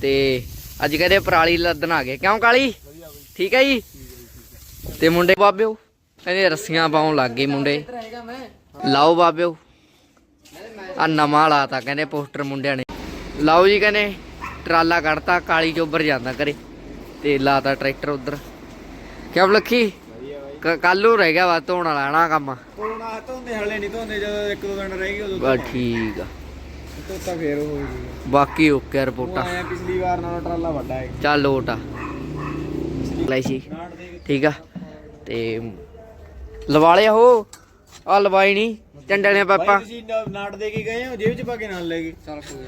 ਤੇ ਅੱਜ ਕਹਿੰਦੇ ਪਰਾਲੀ ਲੱਦਣ ਆ ਗਏ। ਕਿਉਂ ਕਾਲੀ? ਠੀਕ ਹੈ ਜੀ? ਤੇ ਮੁੰਡੇ ਬਾਬਿਓ ਕਹਿੰਦੇ ਰੱਸੀਆਂ ਪਾਉਣ ਲੱਗ ਗਏ ਮੁੰਡੇ। ਲਾਓ ਬਾਬਿਓ। ਆ ਨਵਾਂ ਲਾਤਾ ਕਹਿੰਦੇ ਪੋਸਟਰ ਮੁੰਡਿਆਂ ਨੇ। ਲਾਓ ਜੀ ਕਹਿੰਦੇ ਟਰਾਲਾ ਕੱਢਤਾ ਕਾਲੀ ਚੋਬਰ ਜਾਂਦਾ ਕਰੇ ਤੇ ਲਾਤਾ ਟਰੈਕਟਰ ਉਧਰ। ਕਿਉਂ ਲੱਖੀ ਕੱਲ ਨੂੰ ਰਹਿ ਗਿਆ ਵਾ ਧੋਣ ਵਾਲਾ ਨਾ ਕੰਮ। ਕੋਣਾ ਧੋਂਦੇ ਹਲੇ ਨਹੀਂ ਧੋਂਦੇ ਜਦੋਂ ਇੱਕ ਦੋ ਦਿਨ ਰਹਿ ਗਏ ਉਦੋਂ ਬਸ ਠੀਕ ਆ। ਧੋਤਾ ਫੇਰ ਹੋ ਜੂਗਾ ਬਾਕੀ ਓਕੇ ਉਹ ਰਿਪੋਰਟਾਂ। ਆਇਆ ਪਿਛਲੀ ਵਾਰ ਨਾਲੋਂ ਟਰਾਲਾ ਵੱਡਾ ਹੈ। ਚੱਲ ਲੋਟ ਆ। ਲਈ ਸੀ। ਠੀਕ ਆ। ਤੇ ਲਵਾ ਲਿਆ ਹੋ ਆ ਲਵਾਈ ਨਹੀਂ ਚੰਡੇ ਨੇ ਪਾਪਾ। ਭਾਈ ਤੁਸੀਂ ਨਾ- ਨਾੜ ਦੇ ਕੇ ਗਏ ਹੋ? ਜੇਬ ਚ ਪਾ ਕੇ ਨਾਲ ਲੈ ਗਏ। ਚਲ ਕੋਈ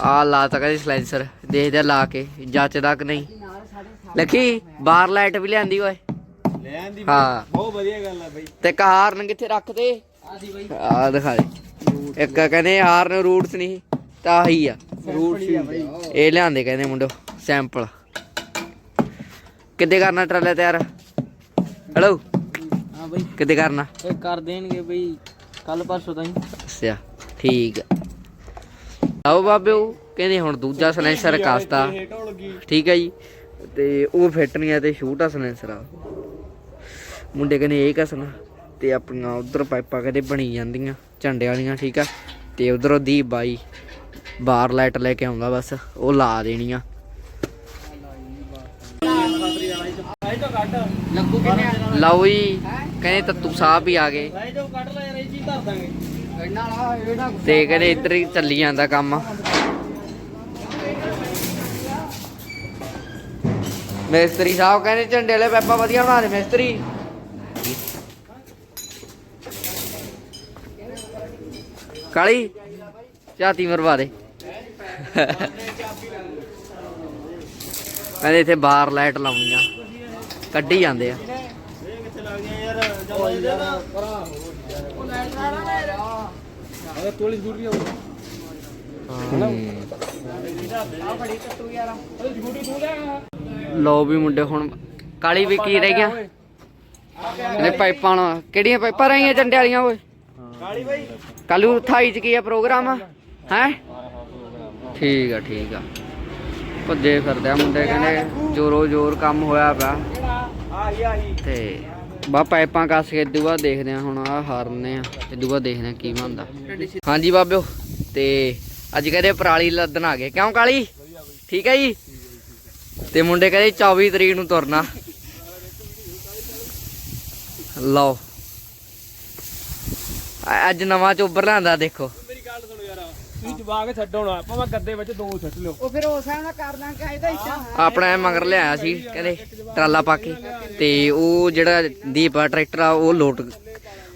ਆ ਲਾਤਾ ਕਹਿੰਦੇ ਸਲੈਂਸਰ ਦੇਖਦੇ ਆ ਲਾ ਕੇ ਜੱਚਦਾ ਕਿ ਨਹੀਂ। ਲੱਖੀ ਬਾਹਰ ਲਾਈਟ ਵੀ ਲਿਆਂਦੀ ਓਏ। ਲੈ ਆਂਦੀ। ਹਾਂ। ਬਹੁਤ ਵਧੀਆ ਗੱਲ ਆ ਬਈ। ਤੇ ਇੱਕ ਹਾਰਨ ਕਿੱਥੇ ਰੱਖਦੇ ਆ ਸੀ ਬਈ। ਆ ਦਿਖਾ ਦੇ। ਇੱਕ ਕਹਿੰਦੇ ਹਾਰਨ ਰੂਟਸ ਨਹੀਂ ਤਾਂ ਆਹੀ ਆ। ਰੂਟ ਸੀ ਬਈ। ਇਹ ਲਿਆਂਦੇ ਕਹਿੰਦੇ ਮੁੰਡੋ ਸੈਂਪਲ ਕਿੱਦੇ ਕਰਨਾ ਟਰਾਲਾ ਤਿਆਰ? ਹੈਲੋ ਹਾਂ ਬਈ। ਕਿੱਦੇ ਕਰਨਾ? ਇਹ ਕਰ ਦੇਣਗੇ ਬਈ ਕੱਲ ਪਰਸੋਂ ਤਾਈਂ। ਅੱਛਾ ਠੀਕ ਆ। ਆਓ ਬਾਬਿਓ ਕਹਿੰਦੇ ਹੁਣ ਦੂਜਾ ਸਲੈਂਸਰ ਕਾਸਤਾ। ਠੀਕ ਹੈ ਜੀ। ਤੇ ਉਹ ਫਿੱਟ ਨਹੀਂ ਆ ਤੇ ਛੋਟਾ ਸਲੈਂਸਰ ਆ। ਮੁੰਡੇ ਕਹਿੰਦੇ ਇਹ ਕਸਣਾ ਤੇ ਆਪਣੀਆਂ ਉਧਰ ਪਾਈਪਾਂ ਕਹਿੰਦੇ ਬਣੀ ਜਾਂਦੀਆਂ। ਝੰਡੇ ਵਾਲੀਆਂ ਠੀਕ ਆ? ਤੇ ਉਧਰੋਂ ਦੀ ਬਾਈ ਬਾਹਰ ਲਾਈਟ ਲੈ ਕੇ ਆਉਂਦਾ ਬਸ, ਉਹ ਲਾ ਦੇਣੀ ਆਈ ਲਓ ਜੀ, ਕਹਿੰਦੇ ਤੱਤੂ ਸਾਹਿਬ ਵੀ ਆ ਗਏ। ਤੇ ਕਹਿੰਦੇ ਇੱਧਰ ਹੀ ਚੱਲੀ ਜਾਂਦਾ ਕੰਮ। ਮਿਸਤਰੀ ਸਾਹਿਬ ਕਹਿੰਦੇ ਝੰਡੇ ਵਾਲੇ ਪੈਪਾ ਵਧੀਆ ਬਣਾ ਦੇ, ਮਿਸਤਰੀ। ਕਾਲੀ ਝਾਤੀ ਮਰਵਾ ਦੇ। ਕਹਿੰਦੇ ਇੱਥੇ ਬਾਹਰ ਲਾਈਟ ਲਾਉਣੀਆਂ ਕੱਢੀ ਜਾਂਦੇ ਆ। ਵੀ ਲੋ ਵੀ ਮੁੰਡੇ, ਹੁਣ ਕਾਲੀ ਵੀ ਕੀ ਰਹਿ ਗਿਆ? ਇਹਦੇ ਪਾਈਪਾਂ ਕਿਹੜੀਆਂ ਪਾਈਪਾਂ ਰਹੀਆਂ ਝੰਡੇ ਵਾਲੀਆਂ ਓਏ? ਕਾਲੀ ਬਾਈ ਕੱਲੂ 28 ਚ ਕੀ ਆ ਪ੍ਰੋਗਰਾਮ? ਹੈ? ਠੀਕ ਆ ਠੀਕ ਆ। ਭੱਜੇ ਫਿਰਦੇ ਆ ਮੁੰਡੇ ਕਹਿੰਦੇ ਜੋਰੋ ਜੋਰ ਕੰਮ ਹੋਇਆ ਪਿਆ। ਆਹੀ ਆਹੀ। ਤੇ ਬਾ ਪਾਈਪਾਂ ਕੱਸ ਕੇ ਬਾਅਦ ਦੇਖਦੇ ਆ ਹੁਣ ਆ ਹਾਰਨੇ ਆ। ਇਦੂ ਬਾਅਦ ਦੇਖਦੇ ਆ ਕੀ ਬਣਦਾ। ਹਾਂਜੀ ਬਾਬਿਓ ਤੇ ਅੱਜ ਕਹਿੰਦੇ ਪਰਾਲੀ ਲੱਦਣ ਆ ਗਏ। ਕਿਉਂ ਕਾਲੀ? ਠੀਕ ਹੈ ਜੀ? ਤੇ ਮੁੰਡੇ ਕਹਿੰਦੇ 24 ਤਰੀਕ ਨੂੰ ਤੁਰਨਾ। ਲਓ। ਅੱਜ ਨਵਾਂ ਚੋਬਰ ਲਿਆਂਦਾ ਦੇਖੋ। ਮੇਰੀ ਗੱਲ ਸੁਣੋ ਯਾਰ ਤੁਸੀਂ ਜਵਾਕ ਛੱਡੋ ਨਾ ਭਾਵੇਂ ਗੱਦੇ ਵਿੱਚ ਦੋ ਛੱਡ ਲਿਓ। ਉਹ ਫਿਰ ਉਸ ਹਿਸਾਬ ਨਾਲ ਕਰ ਦਾਂਗੇ ਇਹਦਾ ਇੱਛਾ ਆਪਣਾ ਇਹ ਮਗਰ ਲਿਆਇਆ ਸੀ ਕਹਿੰਦੇ ਟਰਾਲਾ ਪਾ ਕੇ ਤੇ ਉਹ ਜਿਹੜਾ ਦੀਪ ਟਰੈਕਟਰ ਆ ਉਹ ਲੋਟ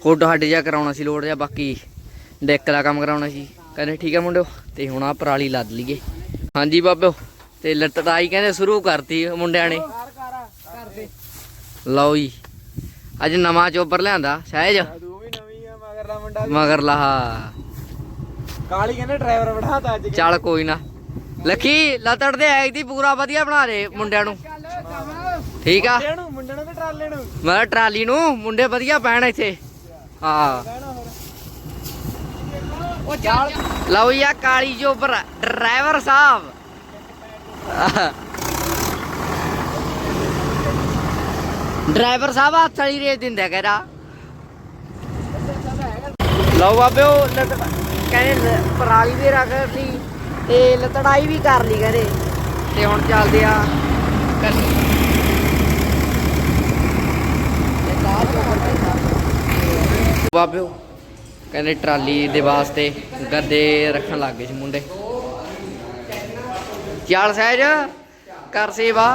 ਹੁੱਡ ਹੱਡ ਜਾ ਕਰਾਉਣਾ ਸੀ ਲੋਡ ਜਾਂ ਬਾਕੀ ਡੈਕ ਦਾ ਕੰਮ ਕਰਾਉਣਾ ਸੀ। ਕਹਿੰਦੇ ਠੀਕ ਹੈ ਮੁੰਡਿਓ ਤੇ ਹੁਣ ਆ ਪਰਾਲੀ ਲੱਦ ਲਈਏ। ਹਾਂਜੀ ਬਾਬਿਓ ਤੇ ਲਟੜਾਈ ਕਹਿੰਦੇ ਸ਼ੁਰੂ ਕਰਤੀ ਮੁੰਡਿਆਂ ਨੇ। ਲਓ ਜੀ ਅੱਜ ਨਵਾਂ ਚੋਬਰ ਲਿਆਂਦਾ ਸਹਿਜ। ਮਗਰ ਲਹਾ ਕਾਲੀ ਕਹਿੰਦੇ ਡਰਾਈਵਰ ਬਿਠਾਤਾ ਅੱਜ ਚੱਲ ਕੋਈ ਨਾ। ਲੱਖੀ ਲਤੜ ਦੇ ਐਗ ਦੀ ਪੂਰਾ ਵਧੀਆ ਬਣਾ ਦੇ ਮੁੰਡਿਆਂ ਨੂੰ। ਠੀਕ ਆ। ਇਹਨੂੰ ਮੁੰਡੇ ਨੂੰ ਤੇ ਟਰਾਲੇ ਨੂੰ। ਮੈਂ ਟਰਾਲੀ ਨੂੰ ਮੁੰਡੇ ਵਧੀਆ ਪੈਣ ਇੱਥੇ। ਹਾਂ। ਉਹ ਚੱਲ ਲਓ ਆ ਕਾਲੀ ਜੋ ਡਰਾਈਵਰ ਸਾਹਿਬ। ਡਰਾਈਵਰ ਸਾਹਿਬ ਹੱਥ ਵਾਲੀ ਰੇਸ ਦਿੰਦਾ ਕਹਿਰਾ ਲਓ ਬਾਬਿਓ ਲਤ- ਕਹਿੰਦੇ ਪਰਾਲੀ ਵੀ ਰੱਖ ਲਈ ਤੇ ਲਤੜਾਈ ਵੀ ਕਰ ਲਈ ਕਹਿੰਦੇ। ਤੇ ਹੁਣ ਚੱਲਦੇ ਆ ਬਾਬਿਓ ਕਹਿੰਦੇ ਟਰਾਲੀ ਦੇ ਵਾਸਤੇ ਗੱਦੇ ਰੱਖਣ ਲੱਗ ਗਏ ਸੀ ਮੁੰਡੇ। ਚੱਲ ਸਹਿਜ? ਕਰ ਸੇਵਾ।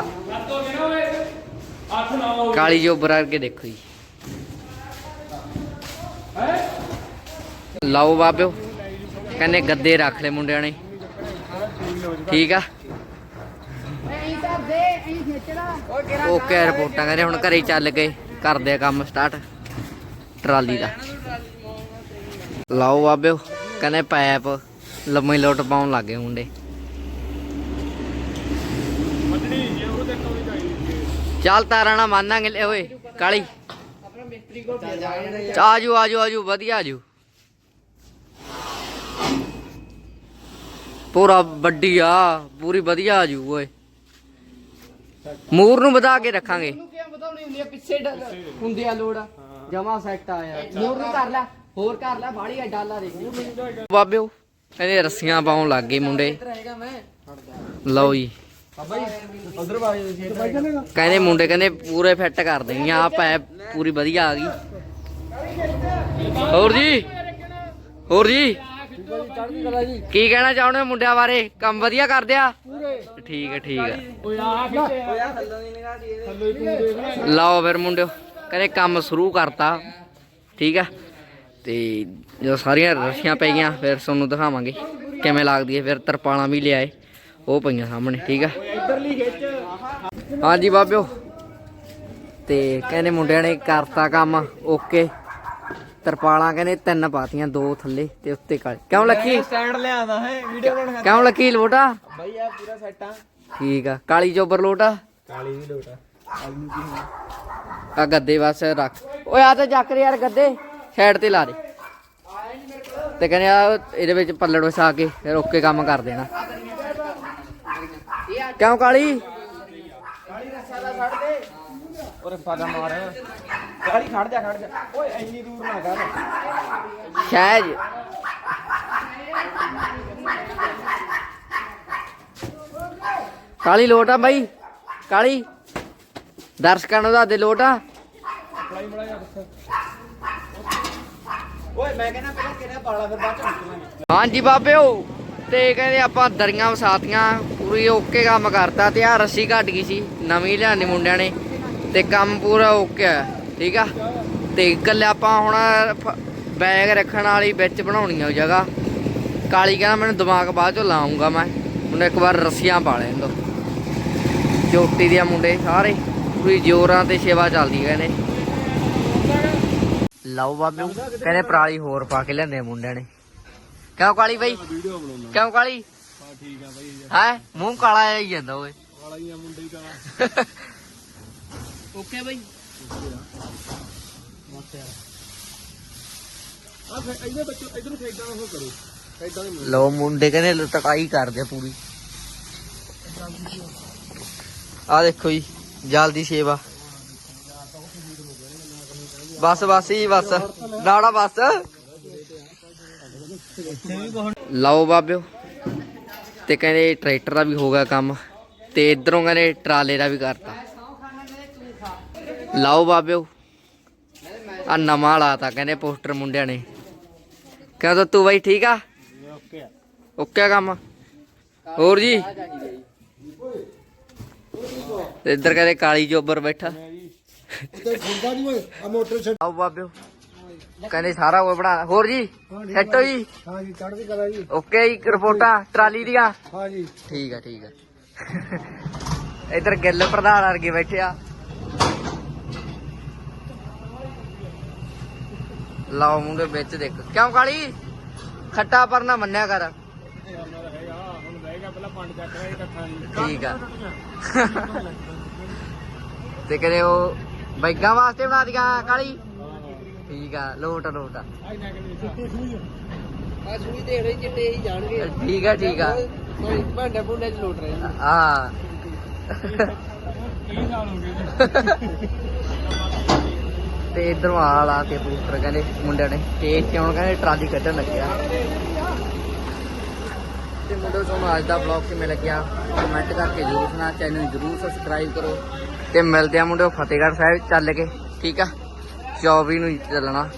ਕਾਲੀ ਜੋ ਬਰਾਰ ਕੇ ਦੇਖੋ ਜੀ। ਲਾਓ ਬਾਬਿਓ। ਕਹਿੰਦੇ ਗੱਦੇ ਰੱਖ ਲੈ ਮੁੰਡਿਆਂ ਨੇ। ਠੀਕ ਆ? ਓਕੇ ਰਿਪੋਰਟਾਂ ਕਹਿੰਦੇ ਹੁਣ ਘਰੇ ਚੱਲ ਗਏ। ਕਰਦੇ ਆ ਕੰਮ ਸਟਾਰਟ ਟਰਾਲੀ ਦਾ। ਲਾਓ ਬਾਬਿਓ। ਕਹਿੰਦੇ ਪੈਪ ਲੰਮੀ ਲੋਟ ਪਾਉਣ ਲੱਗੇ ਮੁੰਡੇ। ਚੱਲ ਤਾਰਾ ਨਾ ਮੰਨਾਂਗੇ ਲੈ ਓਏ, ਕਾਲੀ। ਆਜੂ, ਆਜੋ, ਆਜੂ, ਵਧੀਆ ਆਜੂ। ਪੂਰਾ ਵੱਡੀ ਆ ਪੂਰੀ ਵਧੀਆ ਆ ਜੂ ਓਏ। ਮੂਰ ਨੂੰ ਵਧਾ ਕੇ ਰੱਖਾਂਗੇ। ਨੂੰ ਕਿਵੇਂ ਵਧਾਉਣੀ ਹੁੰਦੀ ਆ? ਪਿੱਛੇ ਡ- ਹੁੰਦੀ ਆ। ਲੋੜ ਜਮਾ ਸੈੱਟ ਆ ਯਾਰ। ਮੋਰ ਨੂੰ ਕਰ ਲੈ ਹੋਰ ਕਰ ਲੈ ਬਾੜੀ ਆ ਡਾਲਾ ਦੇਖ। ਬਾਬਿਓ ਕਹਿੰਦੇ ਰੱਸੀਆਂ ਪਾਉਣ ਲੱਗ ਗਏ ਮੁੰਡੇ। ਮੈਂ। ਲਓ ਜੀ। ਬਾਬਾ ਜੀ ਉਧਰ ਬਾਈ ਤੁਸੀਂ ਕਹਿੰਦੇ ਮੁੰਡੇ ਕਹਿੰਦੇ ਪੂਰੇ ਫਿੱਟ ਕਰ ਦੇਣੀ ਆ ਪੈ ਪੂਰੀ ਵਧੀਆ ਆ ਗਈ। ਹੋਰ ਜੀ ਹੋਰ ਜੀ। ਕੀ ਕਹਿਣਾ ਚਾਹੁੰਦੇ ਹੋ ਮੁੰਡਿਆਂ ਬਾਰੇ? ਕੰਮ ਵਧੀਆ ਕਰਦੇ ਆ? ਠੀਕ ਹੈ ਠੀਕ ਹੈ। ਲਓ ਫਿਰ ਮੁੰਡਿਓ ਕਹਿੰਦੇ ਕੰਮ ਸ਼ੁਰੂ ਕਰਤਾ। ਠੀਕ ਆ ਤੇ ਜਦੋਂ ਸਾਰੀਆਂ ਰੱਸੀਆਂ ਪੈ ਗਈਆਂ ਫਿਰ ਤੁਹਾਨੂੰ ਦਿਖਾਵਾਂਗੇ ਕਿਵੇਂ ਲੱਗਦੀ ਹੈ। ਫਿਰ ਤਰਪਾਲਾਂ ਵੀ ਲਿਆਏ ਉਹ ਪਈਆਂ ਸਾਹਮਣੇ ਠੀਕ ਆ ਹਾਂਜੀ ਬਾਬਿਓ। ਤੇ ਕਹਿੰਦੇ ਮੁੰਡਿਆਂ ਨੇ ਕਰਤਾ ਕੰਮ ਓਕੇ। ਤਰਪਾਲਾਂ ਕਹਿੰਦੇ ਤਿੰਨ ਪਾਤੀਆਂ ਦੋ ਥੱਲੇ ਤੇ ਉੱਤੇ ਕਾਲੇ। ਕਿਉਂ ਲੱਕੀ? ਸਟੈਂਡ ਲਿਆਂਦਾ ਹੈ ਵੀਡੀਓ ਬਣਾਉਣ ਕਿਉਂ ਲੱਕੀ ਲੋਟਾ? ਬਾਈ ਆ ਪੂਰਾ ਸੈੱਟ ਆ। ਠੀਕ ਆ। ਕਾਲੀ ਚੋਬਰ ਲੋਟਾ? ਕਾਲੀ ਵੀ ਲੋਟਾ ਆਲੂ ਕੀ ਹੋਣਾ? ਆ ਗੱਦੇ ਬਸ ਰੱਖ। ਓਏ ਆ ਤਾਂ ਚੱਕ ਯਾਰ ਗੱਦੇ। ਸਾਈਡ ਤੇ ਲਾ ਦੇ। ਤੇ ਕਹਿੰਦੇ ਆ ਇਹਦੇ ਵਿੱਚ ਪੱਲੜ ਵਸਾ ਕੇ ਫਿਰ ਓਕੇ ਕੰਮ ਕਰ ਦੇਣਾ। ਕਿਉਂ ਕਾਲੀ? ਔਰ ਫਾਦਾ ਮਾਰ। ਕਾਲੀ ਖੜ ਜਾ ਖੜ ਜਾ। ਓਏ ਇੰਨੀ ਦੂਰ ਨਾ ਕਰ ਸ਼ਹਿਜ। ਕਾਲੀ ਲੋਟ ਆ ਬਾਈ ਕਾਲੀ। ਦਰਸ਼ਕਾਂ ਨੂੰ ਦੱਸ ਦੇ ਲੋਟ ਆ। ਓਏ ਮੈਂ ਕਹਿੰਦਾ ਪਹਿਲਾਂ ਕਿਹੜਾ ਪਾਲਾ ਫਿਰ ਬਾਅਦ ਚ ਨਿਕਲਾਂਗੇ ਹਾਂਜੀ ਬਾਬਿਓ ਤੇ ਕਹਿੰਦੇ ਆਪਾਂ ਦਰੀਆਂ ਵਸਾਤੀਆਂ। ਪੂਰੀ ਓਕੇ ਕੰਮ ਕਰਤਾ ਤੇ ਆ ਰੱਸੀ ਘਟ ਗਈ ਸੀ, ਨਵੀਂ ਲਿਆਂਦੀ ਮੁੰਡਿਆਂ ਨੇ, ਤੇ ਕੰਮ ਪੂਰਾ ਓਕੇ ਆ, ਠੀਕ ਆ? ਤੇ ਇਕੱਲੇ ਆਪਾਂ ਹੁਣ ਬੈਗ ਰੱਖਣ ਵਾਲੀ ਵਿੱਚ ਬਣਾਉਣੀ ਆ ਉਹ ਜਗ੍ਹਾ। ਕਾਲੀ ਕਹਿੰਦਾ ਮੈਨੂੰ ਦਿਮਾਗ ਬਾਅਦ ਚੋਂ ਲਾਉਂਗਾ ਮੈਂ ਹੁਣ ਇੱਕ ਵਾਰ ਰੱਸੀਆਂ ਪਾ ਲੈਣ ਦੋ। ਚੋਟੀ ਦੇ ਮੁੰਡੇ ਸਾਰੇ, ਪੂਰੀ ਜੋਰਾਂ ਤੇ ਸੇਵਾ ਚੱਲਦੀ ਕਹਿੰਦੇ ਲਓ ਬਾਬੂ ਕਹਿੰਦੇ ਪਰਾਲੀ ਹੋਰ ਪਾ ਕੇ ਲੈਂਦੇ ਮੁੰਡਿਆਂ ਨੇ। ਕਿਉਂ ਕਾਲੀ ਬਾਈ? ਵੀਡੀਓ ਕਿਉਂ ਕਾਲੀ? ਹਾਂ ਠੀਕ ਆ ਬਾਈ। ਹੈ? ਮੂੰਹ ਕਾਲਾ ਆਈ ਜਾਂਦਾ ਓਏ। ਵਾਲਾ ਹੀ ਆ ਮੁੰਡੇ ਹੀ ਕਾਲਾ। ਓਕੇ ਬਾਈ। ਆ। ਫਿਰ ਇਹਦੇ ਬੱਚੋ ਇਧਰੋਂ ਸਾਈਡਾਂ ਉਹ ਕਰੋ। ਸਾਈਡਾਂ ਦੇ ਲਓ ਮੁੰਡੇ ਕਹਿੰਦੇ ਲਟਕਾਈ ਕਰਦੇ ਆ ਪੂਰੀ। ਆ ਦੇਖੋ ਜੀ ਜਲਦੀ ਸੇਵਾ। ਬਸ ਬਸ ਜੀ ਬਸ। ਨਾੜਾ ਬਸ। ਲਓ ਬਾਬਿਓ। ਤੇ ਕਹਿੰਦੇ ਟਰੈਕਟਰ ਦਾ ਵੀ ਹੋ ਗਿਆ ਕੰਮ ਤੇ ਇਧਰੋਂ ਕਹਿੰਦੇ ਟਰਾਲੇ ਦਾ ਵੀ ਕਰਤਾ। ਲਓ ਬਾਬਿਓ ਆ ਨਵਾਂ ਲਾਤਾ ਕਹਿੰਦੇ ਪੋਸਟਰ ਮੁੰਡਿਆਂ ਨੇ। ਕਹਿੰਦਾ ਤੂੰ ਬਾਈ ਠੀਕ ਆ? ਓਕੇ ਆ। ਓਕੇ ਆ ਕੰਮ। ਹੋਰ ਜੀ? ਇੱਧਰ ਕਹਿੰਦੇ ਕਾਲੀ ਜੋਬਰ ਬੈਠਾ। ਆਓ ਬਾਬਿਓ। ਕਹਿੰਦੇ ਸਾਰਾ ਉਹ ਬਣਾ ਹੋਰ ਜੀ? ਸੈੱਟ ਹੋ ਜੀ? ਹਾਂ ਜੀ ਚੜ੍ਹਦੀ ਕਲਾ ਜੀ। ਓਕੇ ਜੀ ਰਿਪੋਰਟਾਂ ਟਰਾਲੀ ਦੀਆਂ? ਹਾਂ ਜੀ ਠੀਕ ਆ ਠੀਕ ਆ। ਇੱਧਰ ਗਿੱਲ ਪ੍ਰਧਾਨ ਵਰਗੇ ਬੈਠੇ ਆ। ਲਾਓ ਮੁੰਡੇ ਵਿੱਚ ਦੇਖ। ਕਿਉਂ ਕਾਲੀ? ਖੱਟਾ ਪਰ ਨਾ ਮੰਨਿਆ ਕਰ। ਠੀਕ ਆ। ਤੇ ਕਰੇ ਉਹ ਬੈਗਾਂ ਵਾਸਤੇ ਬਣਾ ਦੀਆਂ ਕਾਲੀ? ਠੀਕ ਆ ਲੋਟ ਲੋਟ ਆ। ਆ ਸੂਈ ਦੇਖ ਰਹੀ ਚਿੱਟੇ ਹੀ ਜਾਣਗੇ। ਠੀਕ ਆ ਠੀਕ ਆ। ਕੋਈ ਭਾਂਡੇ ਭੁੰਡੇ ਚ ਲੋਟ ਰਹੇ ਨੇ ਆ ਕਈ ਸਾਲ ਹੋ। ਗਏ ਤੇ ਇਧਰੋਂ ਆ ਲਾ ਕੇ ਬੂਸਟਰ ਕਹਿੰਦੇ ਮੁੰਡਿਆਂ ਨੇ ਤੇ ਹੁਣ ਕਹਿੰਦੇ ਟਰਾਲੀ ਕੱਢਣ ਲੱਗਿਆ। ਤੇ ਮੁੰਡਿਓ ਤੁਹਾਨੂੰ ਅੱਜ ਦਾ ਵਲੌਗ ਕਿਵੇਂ ਲੱਗਿਆ ਕਮੈਂਟ ਕਰਕੇ ਜ਼ਰੂਰ ਸੁਣਾ ਚੈਨਲ ਨੂੰ ਜ਼ਰੂਰ ਸਬਸਕ੍ਰਾਈਬ ਕਰੋ। ਤੇ ਮਿਲਦੇ ਆ ਮੁੰਡਿਓ ਫਤਿਹਗੜ੍ਹ ਸਾਹਿਬ ਚੱਲ ਕੇ ਠੀਕ ਆ? 24 ਨੂੰ ਚੱਲਣਾ।